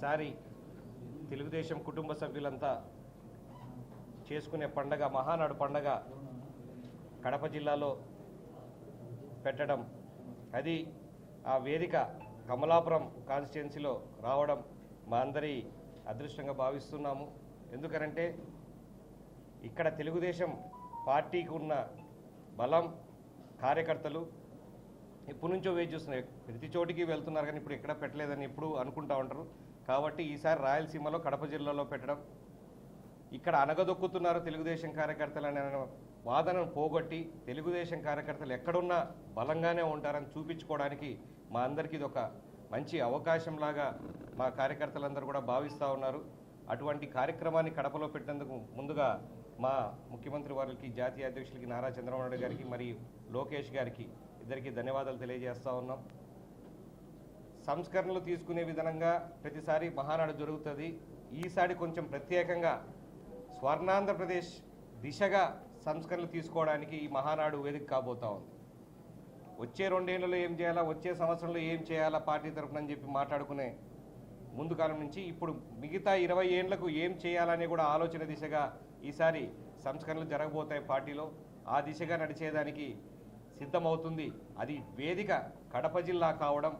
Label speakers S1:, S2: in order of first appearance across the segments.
S1: ఈసారి తెలుగుదేశం కుటుంబ సభ్యులంతా చేసుకునే పండగ మహానాడు పండగ కడప జిల్లాలో పెట్టడం. అది ఆ వేదిక కమలాపురం కాన్స్టిట్యున్సీలో రావడం మా అందరి అదృష్టంగా భావిస్తున్నాము. ఎందుకనంటే ఇక్కడ తెలుగుదేశం పార్టీకి ఉన్న బలం కార్యకర్తలు ఎప్పటి నుంచో వేచి చూస్తున్నారు. ప్రతి చోటికి వెళ్తున్నారు కానీ ఇప్పుడు ఎక్కడ పెట్టలేదని ఎప్పుడు అనుకుంటా ఉంటారు. కాబట్టి ఈసారి రాయలసీమలో కడప జిల్లాలో పెట్టడం ఇక్కడ అనగదొక్కుతున్నారు తెలుగుదేశం కార్యకర్తలు అనే వాదనను పోగొట్టి తెలుగుదేశం కార్యకర్తలు ఎక్కడున్నా బలంగానే ఉంటారని చూపించుకోవడానికి మా అందరికీ ఇది ఒక మంచి అవకాశంలాగా మా కార్యకర్తలందరూ కూడా భావిస్తూ ఉన్నారు. అటువంటి కార్యక్రమాన్ని కడపలో పెట్టినందుకు ముందుగా మా ముఖ్యమంత్రి వారికి జాతీయ అధ్యక్షులకి నారా చంద్రబాబు నాయుడు గారికి మరియు లోకేష్ గారికి ఇద్దరికి ధన్యవాదాలు తెలియజేస్తూ ఉన్నాం. సంస్కరణలు తీసుకునే విధంగా ప్రతిసారి మహానాడు జరుగుతుంది. ఈసారి కొంచెం ప్రత్యేకంగా స్వర్ణాంధ్రప్రదేశ్ దిశగా సంస్కరణలు తీసుకోవడానికి ఈ మహానాడు వేదిక కాబోతా ఉంది. వచ్చే రెండేళ్ళలో ఏం చేయాలా వచ్చే సంవత్సరంలో ఏం చేయాలా పార్టీ తరఫున అని చెప్పి మాట్లాడుకునే ముందు కాలం నుంచి ఇప్పుడు మిగతా ఇరవై ఏళ్ళకు ఏం చేయాలనే కూడా ఆలోచన దిశగా ఈసారి సంస్కరణలు జరగబోతాయి పార్టీలో. ఆ దిశగా నడిచేదానికి సిద్ధమవుతుంది. అది వేదిక కడప జిల్లా కావడం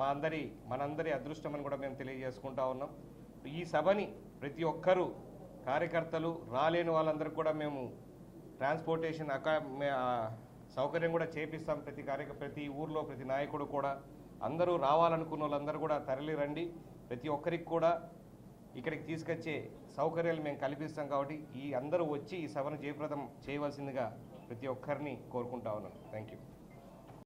S1: మా అందరి మనందరి అదృష్టం అని కూడా మేము తెలియజేసుకుంటా ఉన్నాం. ఈ సభని ప్రతి ఒక్కరూ కార్యకర్తలు రాలేని వాళ్ళందరికీ కూడా మేము ట్రాన్స్పోర్టేషన్ అకా సౌకర్యం కూడా చేపిస్తాం. ప్రతి కార్యక ప్రతి ఊర్లో ప్రతి నాయకుడు కూడా. అందరూ రావాలనుకున్న వాళ్ళందరూ కూడా తరలి రండి. ప్రతి ఒక్కరికి కూడా ఇక్కడికి తీసుకొచ్చే సౌకర్యాలు మేము కల్పిస్తాం కాబట్టి ఈ అందరూ వచ్చి ఈ సభను జయప్రదం చేయవలసిందిగా ప్రతి ఒక్కరిని కోరుకుంటా ఉన్నాను థ్యాంక్ యూ